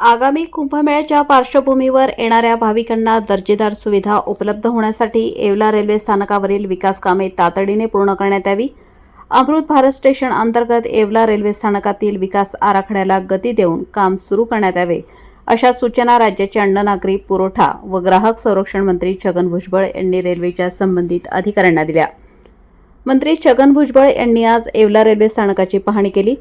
आगामी कुंभमेळ्याच्या पार्श्वभूमीवर येणाऱ्या भाविकांना दर्जेदार सुविधा उपलब्ध होण्यासाठी येवला रेल्वे स्थानकावरील विकास कामे तातडीने पूर्ण करण्यात यावी. अमृत भारत स्टेशन अंतर्गत येवला रेल्वे स्थानकातील विकास आराखड्याला गती देऊन काम सुरू करण्यात यावे अशा सूचना राज्याचे अन्ननागरी पुरवठा व ग्राहक संरक्षण मंत्री छगन भुजबळ यांनी रेल्वेच्या संबंधित अधिकाऱ्यांना दिल्या. मंत्री छगन भुजबळ यांनी आज येवला रेल्वे स्थानकाची पाहणी केली.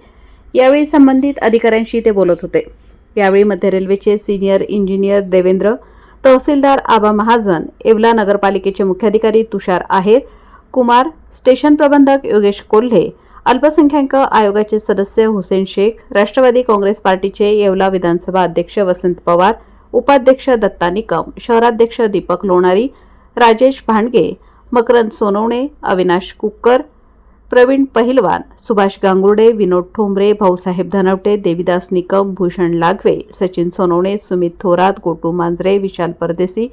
यावेळी संबंधित अधिकाऱ्यांशी ते बोलत होते. यावेळी मध्य रेल्वेचे सिनियर इंजिनियर देवेंद्र तहसीलदार आबा महाजन येवला नगरपालिकेचे मुख्याधिकारी तुषार आहेर कुमार स्टेशन प्रबंधक योगेश कोल्हे अल्पसंख्याक आयोगाचे सदस्य हुसेन शेख राष्ट्रवादी काँग्रेस पार्टीचे येवला विधानसभा अध्यक्ष वसंत पवार उपाध्यक्ष दत्ता निकम शहराध्यक्ष दीपक लोणारी राजेश भांडगे मकरंद सोनवणे अविनाश कुक्कर प्रवीण पहिलवान सुभाष गांगुर्डे विनोद ठोंबरे भाऊसाहेब धनवटे देविदास निकम भूषण लागवे सचिन सोनवणे सुमित थोरात गोटू मांजरे विशाल परदेसी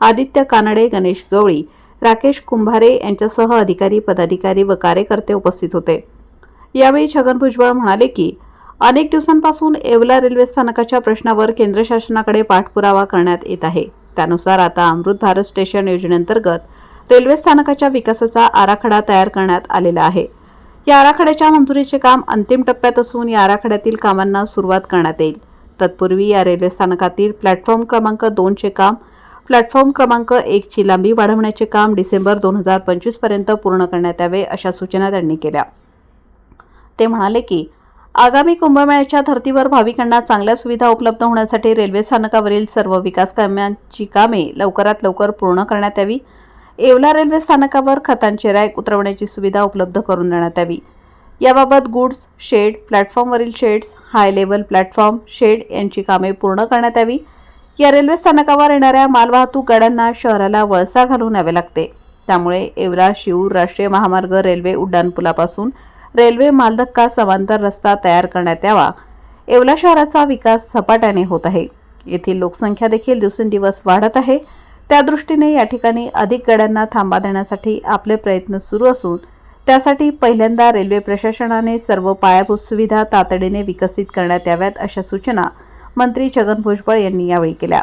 आदित्य कानडे गणेश गवळी राकेश कुंभारे यांच्यासह अधिकारी पदाधिकारी व कार्यकर्ते उपस्थित होते. यावेळी छगन भुजबळ म्हणाले की अनेक दिवसांपासून येवला रेल्वे स्थानकाच्या प्रश्नावर केंद्र शासनाकडे पाठपुरावा करण्यात येत आहे. त्यानुसार आता अमृत भारत स्टेशन योजनेअंतर्गत रेल्वे स्थानकाच्या विकासाचा आराखडा तयार करण्यात आलेला आहे. या आराखड्याच्या मंजुरीचे काम अंतिम टप्प्यात असून या आराखड्यातील कामांना सुरुवात करण्यात येईल. तत्पूर्वी या रेल्वे स्थानकातील प्लॅटफॉर्म क्रमांक दोनचे काम प्लॅटफॉर्म क्रमांक एकची लांबी वाढवण्याचे काम डिसेंबर दोन हजार पंचवीसपर्यंत पूर्ण करण्यात यावे अशा सूचना त्यांनी केल्या. ते म्हणाले की आगामी कुंभमेळ्याच्या धर्तीवर भाविकांना चांगल्या सुविधा उपलब्ध होण्यासाठी रेल्वे स्थानकावरील सर्व विकास कामांची कामे लवकरात लवकर पूर्ण करण्यात यावी येवला रेल्वे स्थानकावर खतांचे रॅक उतरवण्याची सुविधा उपलब्ध करून देण्यात यावी. याबाबत goods shed प्लॅटफॉर्मवरील sheds high level platform shed यांची कामे पूर्ण करण्यात यावी. या रेल्वे स्थानकावर येणाऱ्या मालवाहतूक गाड्यांना शहराला वळसा घालून यावे लागते. त्यामुळे येवला शिऊर राष्ट्रीय महामार्ग रेल्वे उड्डाणपुलापासून रेल्वे मालधक्का समांतर रस्ता तयार करण्यात यावा. येवला शहराचा विकास झपाट्याने होत आहे. येथील लोकसंख्या देखील दिवसेंदिवस वाढत आहे. त्या दृष्टीने या ठिकाणी अधिक गाड्यांना थांबा देण्यासाठी आपले प्रयत्न सुरू असून त्यासाठी पहिल्यांदा रेल्वे प्रशासनाने सर्व पायाभूत सुविधा तातडीने विकसित करण्यात याव्यात अशा सूचना मंत्री छगन भुजबळ यांनी यावेळी केल्या.